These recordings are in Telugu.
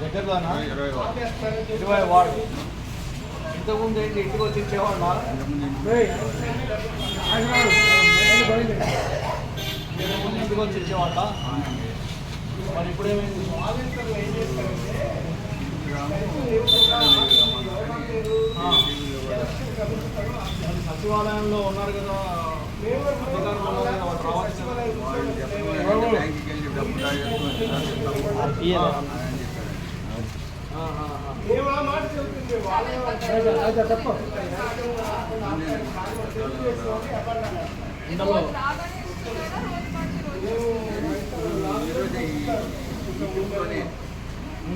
దగ్గరలోనా ఇరవై వార్డు. ఇంతకుముందు ఏంటి? ఇంటికి వచ్చి ఇచ్చేవాళ్ళ ఇంతకుముందు ఇంటికి వచ్చి మరి ఇప్పుడు ఏమైంది సచివాలయంలో ఉన్నారు కదా అధికారులు ఉన్నారు కదా వాళ్ళు రావచ్చు కదా. వాళ్ళు చెప్పడం బ్యాంకుకి వెళ్ళి డబ్బు డ్రా చేసుకొని ఇయ్యరా? అని చెప్పారు. ఆ, ఆ, ఆ. ఇందులో ఈరోజు ఈ ఇంట్లోనే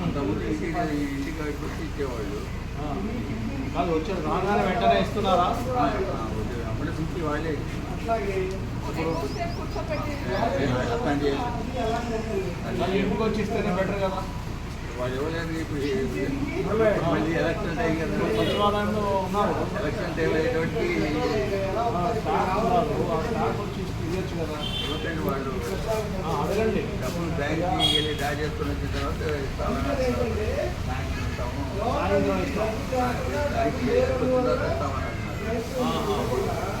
అంతకుముందు ఇంటికి ఇంటికి వచ్చి ఇచ్చేవాళ్ళు కాదు వచ్చారు రాగానే వెంటనే ఇస్తున్నారా ఆ, అప్పటి అట్లాంటి మరి వచ్చి ఇస్తేనే బెటర్ కదా వాళ్ళు ఇవ్వలేదు ఇప్పుడు మళ్ళీ ఎలక్షన్ టైం కదా సచివాలయంలో ఉన్నారు ఎలక్షన్ టైం అయ్యేటువంటి ఇవ్వచ్చు కదా ఇవ్వకండి వాళ్ళు అడగండి డబ్బులు బ్యాంక్కి వెళ్ళి డ్రా చేసుకుని వచ్చిన తర్వాత ఇస్తామని ఇస్తాము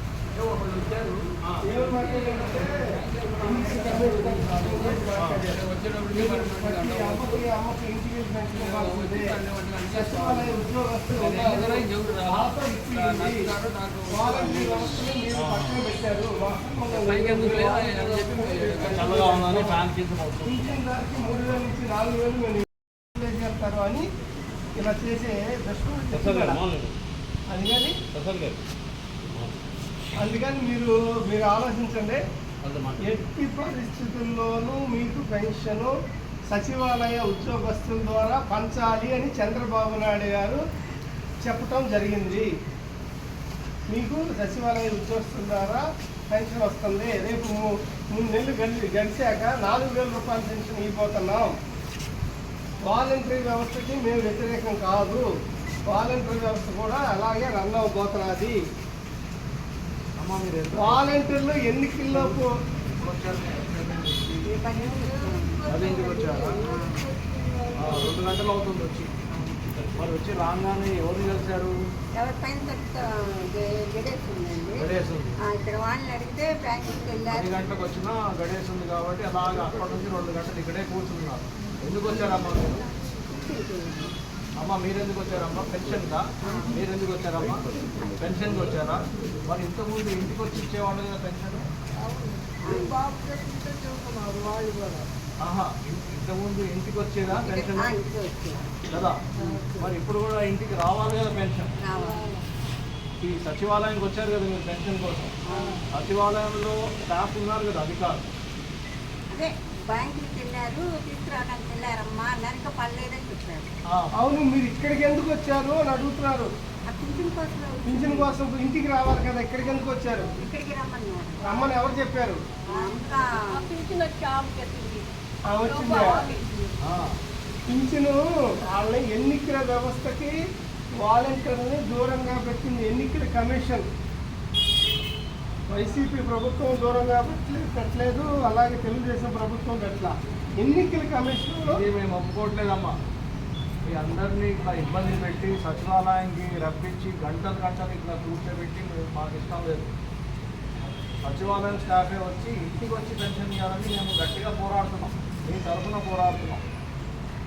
ఆ. అని ఒకళ్ళు వచ్చారు ఆ. చల్లగా ఉందని ఫ్యాన్ చేస్తారు అని ఇలా చేసే ప్రసాద్ గారు కానీ అందుకని మీరు మీరు ఆలోచించండి. ఎట్టి పరిస్థితుల్లోనూ మీకు పెన్షన్ సచివాలయ ఉద్యోగస్తుల ద్వారా పంచాలి అని చంద్రబాబు నాయుడు గారు చెప్పటం జరిగింది. మీకు సచివాలయ ఉద్యోగస్తుల ద్వారా పెన్షన్ వస్తుంది. రేపు మూడు నెలలు గడి గడిచాక నాలుగు వేల రూపాయల పెన్షన్ ఇవ్వబోతున్నాం. వాలంటరీ వ్యవస్థకి మేము వ్యతిరేకం కాదు. వాలంటరీ వ్యవస్థ కూడా అలాగే రన్ ఎంత వాలంటీర్లు వచ్చారా? ఆ, రెండు గంటలు అవుతుంది వచ్చి. మరి వచ్చి రాగానే ఎవరు కలిశారు ఉంది ఇక్కడ వాళ్ళని అడిగితే వెళ్ళారు. గంటలకు వచ్చినా గడేసి ఉంది కాబట్టి అలాగా అప్పటి నుంచి రెండు గంటలు ఇక్కడే కూర్చున్నారు. ఎందుకు వచ్చారమ్మా మీరు? అమ్మ మీరు ఎందుకు వచ్చారమ్మా? పెన్షన్గా మీరు ఎందుకు వచ్చారమ్మా? పెన్షన్కి వచ్చారా? మరి ఇంతకుముందు ఇంటికి వచ్చి ఇచ్చేవాళ్ళు కదా పెన్షన్ ఆహా ఇంతకుముందు ఇంటికి వచ్చేదా పెన్షన్ కదా. మరి ఇప్పుడు కూడా ఇంటికి రావాలి కదా పెన్షన్ ఈ సచివాలయానికి వచ్చారు కదా మీరు పెన్షన్ కోసం? సచివాలయంలో స్టాఫ్ ఉన్నారు కదా అధికారులు? వెళ్ళారు తీసుకురావడానికి వెళ్ళారమ్మా నరక పర్లేదని చెప్పారు. అవును మీరు ఇక్కడికి ఎందుకు వచ్చారు అని అడుగుతున్నారు. ఆ పింఛన్ కోసం పింఛన్ కోసం ఇంటికి రావాలి కదా ఇక్కడికి ఎందుకు వచ్చారు? ఇక్కడికి రమ్మన్నారు రమ్మని ఎవరు చెప్పారు? అంతా ఆ, వచ్చిందా? ఆ, పింఛను వాళ్ళ ఎన్నికల వ్యవస్థకి వాలంటీర్ని దూరంగా పెట్టింది ఎన్నికల కమిషన్. వైసీపీ ప్రభుత్వం దూరం కాబట్టి పెట్టలేదు. అలాగే తెలుగుదేశం ప్రభుత్వం పెట్టలా ఎన్నికల కమిషన్లో మేము ఒప్పుకోవట్లేదమ్మా. మీ అందరినీ ఇట్లా ఇబ్బంది పెట్టి సచివాలయానికి రప్పించి గంటలు గంటలు ఇట్లా కూర్చోబెట్టి మాకు ఇష్టం లేదు. సచివాలయం స్టాఫే వచ్చి ఇంటికి వచ్చి పెన్షన్ ఇవ్వాలని మేము గట్టిగా పోరాడుతున్నాం. మీ తరఫున పోరాడుతున్నాం.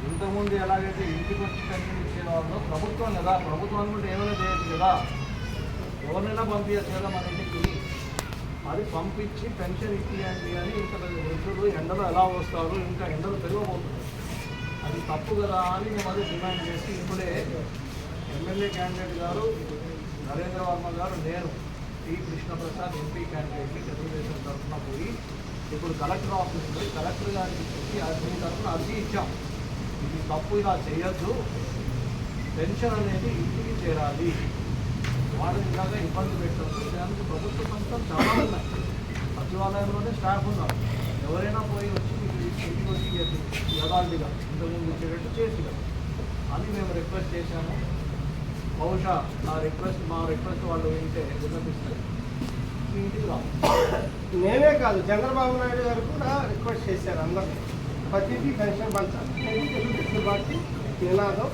ఇంతకుముందు ఎలాగైతే ఇంటికి వచ్చి పెన్షన్ ఇచ్చేవాళ్ళు ప్రభుత్వం కదా. ప్రభుత్వం అనుకుంటే ఏమైనా చేయొచ్చు కదా. ఎవరినైనా పంపించచ్చు కదా మన ఇంటికి. అది పంపించి పెన్షన్ ఇప్పియండి అని ఇంత వృద్ధులు ఎండలో ఎలా వస్తారు ఇంకా ఎండలు పెరగబోతుంది అది తప్పు కదా అని మేము అది డిమాండ్ చేసి ఇప్పుడే ఎమ్మెల్యే క్యాండిడేట్ గారు నరేంద్ర వర్మ గారు నేను టి కృష్ణప్రసాద్ ఎంపీ క్యాండిడేట్ని తెలుగుదేశం తరఫున పోయి ఇప్పుడు కలెక్టర్ ఆఫీస్ పోయి కలెక్టర్ గారికి చెప్పి అది మీ తరఫున అర్జీ ఇచ్చాం. ఇది తప్పు ఇలా చేయొద్దు. పెన్షన్ అనేది ఇంటికి చేరాలి. వాళ్ళని ఇలాగా ఇబ్బంది పెట్టద్దు. దానికి ప్రభుత్వ సంస్థలు చాలా ఉన్నాయి. సచివాలయంలోనే స్టాఫ్ ఉన్నారు. ఎవరైనా పోయి వచ్చి మీకు ఇంటికి వచ్చి చేసి యథార్థిగా ఇంతకుముందు వచ్చేటట్టు చేసి అది మేము రిక్వెస్ట్ చేశాము. బహుశా ఆ రిక్వెస్ట్ మా రిక్వెస్ట్ వాళ్ళు వింటే విన్నపిస్తారు. ఇంటికి నేనే కాదు చంద్రబాబు నాయుడు గారు కూడా రిక్వెస్ట్ చేశారు అందరినీ. ప్రతిదీ పెన్షన్ పంచాలి. ఇది తెలుగుదేశం పార్టీ నినాదం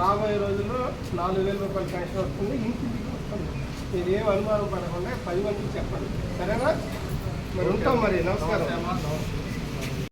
రాబోయే రోజుల్లో నాలుగు వేల రూపాయలు పెన్షన్ వస్తుంది ఇంటింటికి వస్తుంది. మీరు ఏం అనుమానం పడకుండా పది మందికి చెప్పండి సరేనా? మరి ఉంటాం మరి. నమస్కారం.